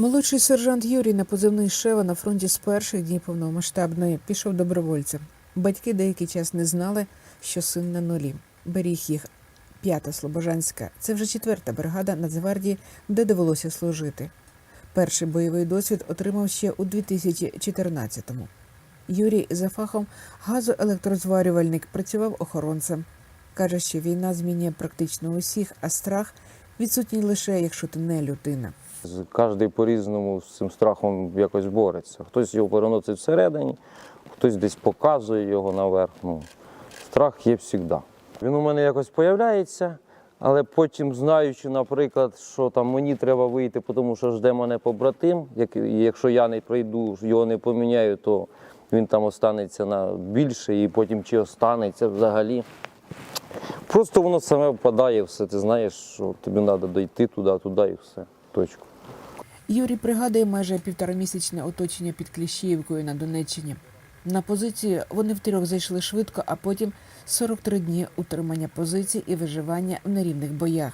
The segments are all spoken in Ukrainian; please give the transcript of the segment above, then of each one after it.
Молодший сержант Юрій на позивний Шева на фронті з перших днів повномасштабної пішов добровольцем. Батьки деякий час не знали, що син на нулі. Беріг їх п'ята Слобожанська. Це вже четверта бригада Нацгвардії, де довелося служити. Перший бойовий досвід отримав ще у 2014-му. Юрій за фахом газоелектрозварювальник працював охоронцем. Каже, що війна змінює практично усіх, а страх відсутній лише якщо ти не людина. Кожен по-різному з цим страхом якось бореться. Хтось його переносить всередині, хтось десь показує його наверх. Ну, страх є завжди. Він у мене якось появляється, але потім, знаючи, наприклад, що там мені треба вийти, тому що жде мене побратим, як- якщо я не прийду, його не поміняю, то він там останеться на більше, і потім чи останеться взагалі. Просто воно саме впадає все. Ти знаєш, що тобі треба дойти туди, туди і все. Точку. Юрій пригадує майже півторамісячне оточення під Кліщіївкою на Донеччині. На позицію вони втрьох зайшли швидко, а потім 43 дні утримання позицій і виживання в нерівних боях.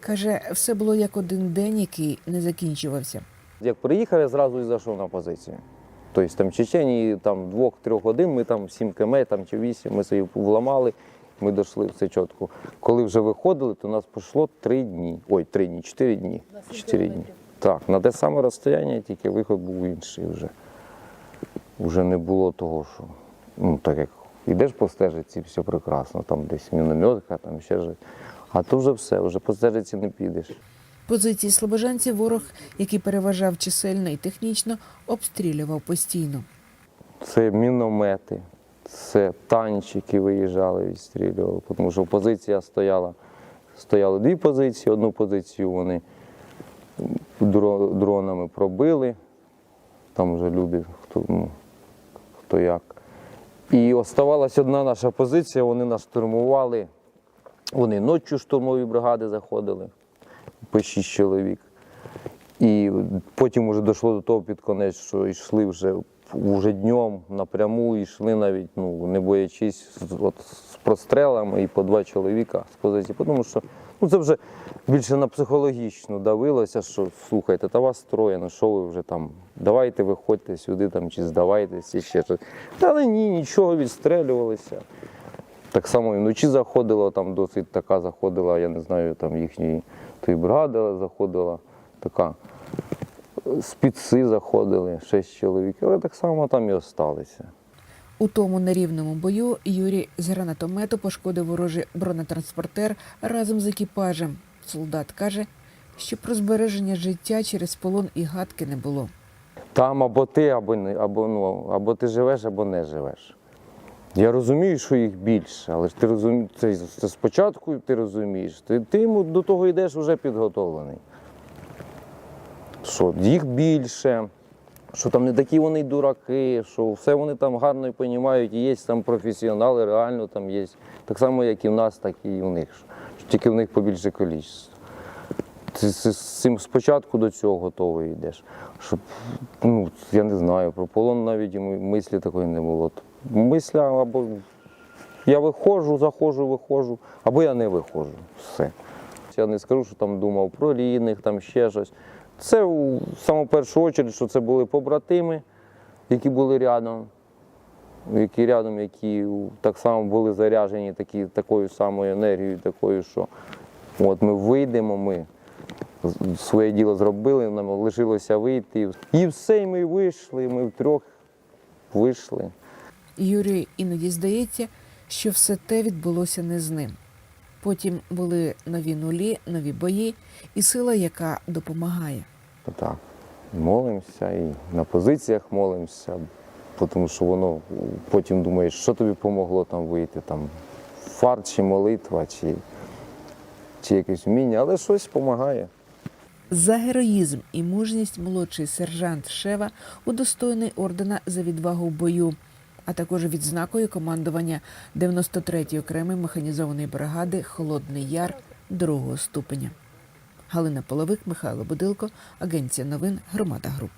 Каже, все було як один день, який не закінчувався. Як приїхав, я зразу і зайшов на позицію. Тобто там в Чечені там двох-трьох годин, ми там 7 км там, чи 8, ми собі вламали, ми дійшли все чітко. Коли вже виходили, то у нас пішло 3 дні. Ой, 3 дні, 4 дні. 4 дні. Так, на те саме розстояння, тільки виход був інший вже. Вже не було того, що ну, так як йдеш по стежиці, все прекрасно, там десь мінометка, там ще щось. А то вже все, вже по стежиці не підеш. Позиції слобожанців ворог, який переважав чисельно і технічно, обстрілював постійно. Це міномети, це танчики виїжджали, відстрілювали, тому що позиція стояла. Стояли дві позиції, одну позицію вони дронами пробили. Там вже люди, хто, ну, хто як. І оставалась одна наша позиція, вони нас штурмували. Вони ночі штурмові бригади заходили, по шість чоловік. І потім вже дійшло до того під конець, що йшли вже, вже днем напряму, йшли навіть, ну, не боячись от, з прострелами і по два чоловіка з позиції. Тому що ну, це вже більше на психологічно давилося, що слухайте, та вас троє, ну що ви вже там, давайте виходьте сюди там, чи здавайтесь, чи ще щось. Але ні, нічого відстрелювалися. Так само і вночі заходила, там досить така заходила, я не знаю, там їхньої тої бригади заходила, така спідси заходили, шість чоловік, але так само там і осталися. У тому нерівному бою Юрій з гранатомету пошкодив ворожий бронетранспортер разом з екіпажем. Солдат каже, що про збереження життя через полон і гадки не було. Там або ти, або, або, ну, або ти живеш, або не живеш. Я розумію, що їх більше, але ж ти розумієш, це, це спочатку ти розумієш, ти, ти до того йдеш вже підготовлений. Що їх більше, що там не такі вони дураки, що все вони там гарно розуміють, і є там професіонали, реально там є. Так само, як і в нас, так і в них. Що тільки в них побільше кількість. Ти з цим спочатку до цього готовий йдеш. Щоб, ну, я не знаю, про полон навіть мислі такої не було. Мисля або я виходжу, заходжу, виходжу, або я не виходжу. Все. Я не скажу, що там думав про рідних, там ще щось. Це у саму першу чергу, що це були побратими, які були рядом, які рядом, які так само були заряджені такі, такою самою енергією, такою, що от ми вийдемо, ми своє діло зробили, нам лишилося вийти. І все, і ми вийшли, ми втрьох вийшли. Юрію іноді здається, що все те відбулося не з ним. Потім були нові нулі, нові бої і сила, яка допомагає. Так, молимося і на позиціях молимося, тому що воно потім думаєш, що тобі помогло там вийти, там фарт чи молитва, чи, чи якесь вміння, але щось допомагає. За героїзм і мужність молодший сержант Шева удостоєний ордена за відвагу в бою, а також відзнакою командування 93-ї окремої механізованої бригади Холодний Яр другого ступеня. Галина Половик, Михайло Будилко, Агенція новин Громада Груп.